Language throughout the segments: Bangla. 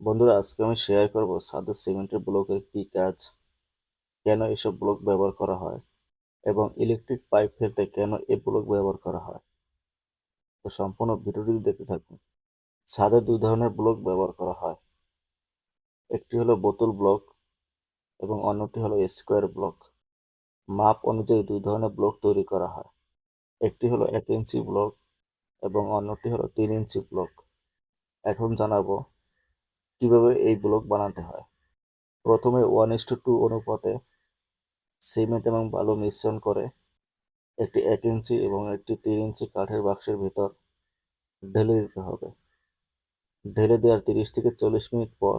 বন্ধুরা, আজকে আমি শেয়ার করব সাদা সিমেন্টের ব্লকের কী কাজ, কেন এসব ব্লক ব্যবহার করা হয় এবং ইলেকট্রিক পাইপ ফেলতে কেন এই ব্লক ব্যবহার করা হয়। তো সম্পূর্ণ ভিডিওটি দেখতে থাকুন। ছাদে দুই ধরনের ব্লক ব্যবহার করা হয়। একটি হলো বোতল ব্লক এবং অন্যটি হলো স্কোয়ার ব্লক। মাপ অনুযায়ী দুই ধরনের ব্লক তৈরি করা হয়। একটি হলো এক ইঞ্চি ব্লক এবং অন্যটি হলো তিন ইঞ্চি ব্লক। এখন জানাব কীভাবে এই ব্লক বানাতে হয়? প্রথমে ওয়ান ইস টু টু অনুপাতে সিমেন্ট এবং বালু মিশ্রণ করে একটি এক ইঞ্চি এবং একটি তিন ইঞ্চি কাঠের বাক্সের ভিতর ঢেলে দিতে হবে। ঢেলে দেওয়ার তিরিশ থেকে চল্লিশ মিনিট পর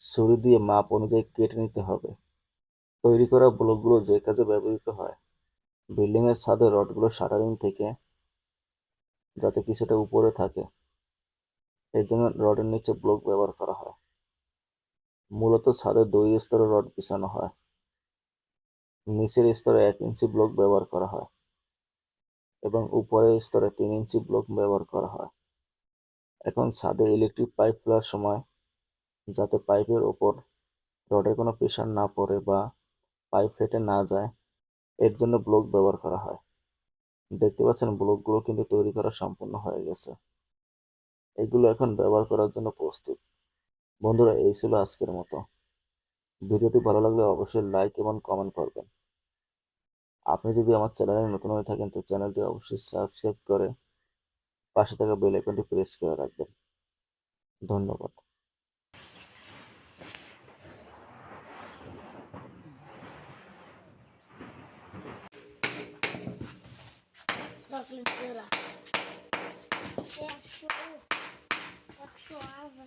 ছুরি দিয়ে মাপ অনুযায়ী কেটে নিতে হবে। তৈরি করা ব্লকগুলো যে কাজে ব্যবহৃত হয় বিল্ডিংয়ের ছাদে রডগুলো শাটারিং থেকে যাতে কিছুটা উপরে থাকে। এই জন্য রডের নিচে ব্লক ব্যবহার করা হয়। মূলত ছাদে দুই স্তরে রড বিছানো হয়। নিচের স্তরে এক ইঞ্চি ব্লক ব্যবহার করা হয় এবং উপরের স্তরে তিন ইঞ্চি ব্লক ব্যবহার করা হয়। এখন ছাদে ইলেকট্রিক পাইপ ফেলার সময় যাতে পাইপের ওপর রডের কোনো প্রেশার না পড়ে বা পাইপ ফেটে না যায়, এর জন্য ব্লক ব্যবহার করা হয়। দেখতে পাচ্ছেন ব্লকগুলো কিন্তু তৈরি করা সম্পূর্ণ হয়ে গেছে। এগুলো এখন ব্যবহার করার জন্য প্রস্তুত। বন্ধুরা, এই ছিল আজকের মতো। ভিডিওটি ভালো লাগলে অবশ্যই লাইক এবং কমেন্ট করবেন। আপনি যদি আমার চ্যানেলে নতুন হয়ে থাকেন, তো চ্যানেলটি অবশ্যই সাবস্ক্রাইব করে পাশে থাকা বেল আইকনটি প্রেস করে রাখবেন। ধন্যবাদ। brincadeira. É show. É chuava.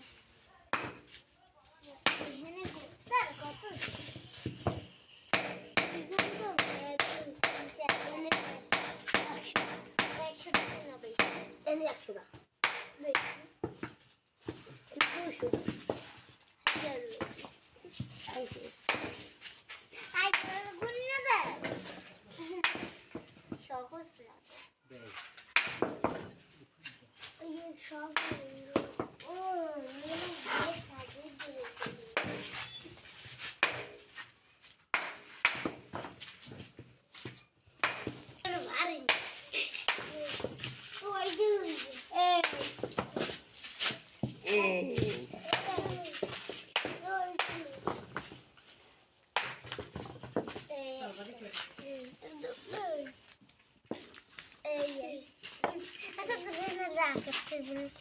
Yeah. দিয়েছে ভারী ওই যে এই জিনিস